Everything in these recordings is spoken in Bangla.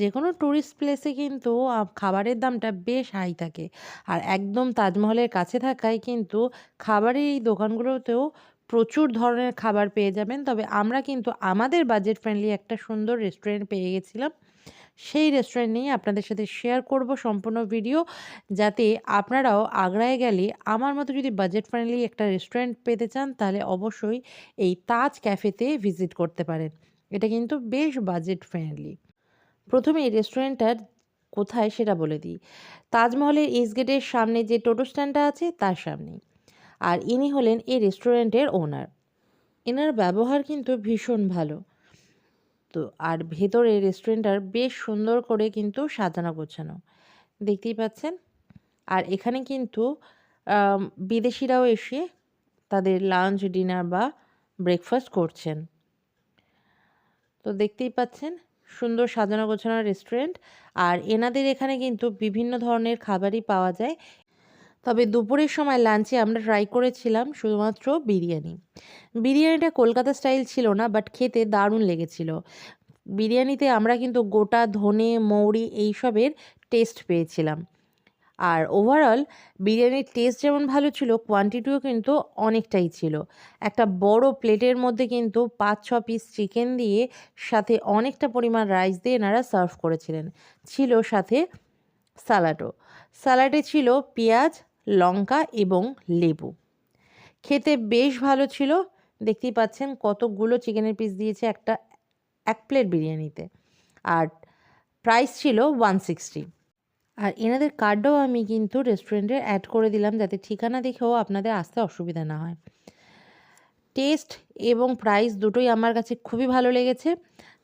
যে কোনো ট্যুরিস্ট প্লেসে কিন্তু খাবারের দামটা বেশ হাই থাকে। আর একদম তাজমহলের কাছে থাকায় কিন্তু খাবারের এই দোকানগুলোতেও প্রচুর ধরনের খাবার পেয়ে যাবেন। তবে আমরা কিন্তু আমাদের বাজেট ফ্রেন্ডলি একটা সুন্দর রেস্টুরেন্ট পেয়ে গেছিলাম। সেই রেস্টুরেন্ট নিয়ে আপনাদের সাথে শেয়ার করব সম্পূর্ণ ভিডিও। যাতে আপনারাও আগ্রায় গেলে আমার মতো যদি বাজেট ফ্রেন্ডলি একটা রেস্টুরেন্ট পেতে চান, তাহলে অবশ্যই এই তাজ ক্যাফেতে ভিজিট করতে পারেন। এটা কিন্তু বেশ বাজেট ফ্রেন্ডলি। প্রথমে এই রেস্টুরেন্টটার কোথায় সেটা বলে দিই। তাজমহলের ইস্ট গেটের সামনে যে টোটো স্ট্যান্ডটা আছে তার সামনেই। আর ইনি হলেন এই রেস্টুরেন্টের ওনার। এনার ব্যবহার কিন্তু ভীষণ ভালো। তো আর ভেতরে রেস্টুরেন্টটার বেশ সুন্দর করে কিন্তু সাজানো গোছানো। দেখতেই পাচ্ছেন। আর এখানে কিন্তু বিদেশিরাও এসে তাদের লাঞ্চ, ডিনার বা ব্রেকফাস্ট করছেন। তো দেখতেই পাচ্ছেন সুন্দর সাজানো গোছানো রেস্টুরেন্ট। আর এনাদের এখানে কিন্তু বিভিন্ন ধরনের খাবারই পাওয়া যায়। তবে দুপুরের সময় লাঞ্চে আমরা ট্রাই করেছিলাম শুধুমাত্র বিরিয়ানি। বিরিয়ানিটা কলকাতা স্টাইল ছিল না বাট খেতে দারুণ লেগেছিল। বিরিয়ানিতে আমরা কিন্তু গোটা ধনে, মৌরি এইসবের টেস্ট পেয়েছিলাম। আর ওভারঅল বিরিয়ানির টেস্ট যেমন ভালো ছিল কোয়ান্টিটিও কিন্তু অনেকটাই ছিল। একটা বড় প্লেটের মধ্যে কিন্তু ৫-৬ পিস চিকেন দিয়ে সাথে অনেকটা পরিমাণ রাইস দিয়ে এনারা সার্ভ করেছিলেন। ছিল সাথে সালাডও। সালাডে ছিল পেঁয়াজ, লঙ্কা এবং লেবু। খেতে বেশ ভালো ছিল। দেখতেই পাচ্ছেন কতগুলো চিকেনের পিস দিয়েছে একটা এক প্লেট বিরিয়ানিতে। আর প্রাইস ছিল 160 আর এনাদের কার্ডও আমি কিন্তু রেস্টুরেন্টে অ্যাড করে দিলাম যাতে ঠিকানা দেখেও আপনাদের আসতে অসুবিধা না হয়। টেস্ট এবং প্রাইস দুটোই আমার কাছে খুবই ভালো লেগেছে।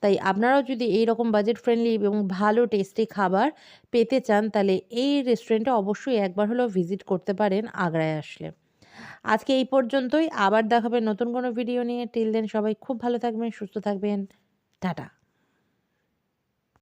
তাই আপনারাও যদি এই রকম বাজেট ফ্রেন্ডলি এবং ভালো টেস্টি খাবার পেতে চান তাহলে এই রেস্টুরেন্টে অবশ্যই একবার হলেও ভিজিট করতে পারেন আগ্রায় আসলে। আজকে এই পর্যন্তই। আবার দেখা হবে নতুন কোনো ভিডিও নিয়ে। টিল দেন সবাই খুব ভালো থাকবেন, সুস্থ থাকবেন। টাটা।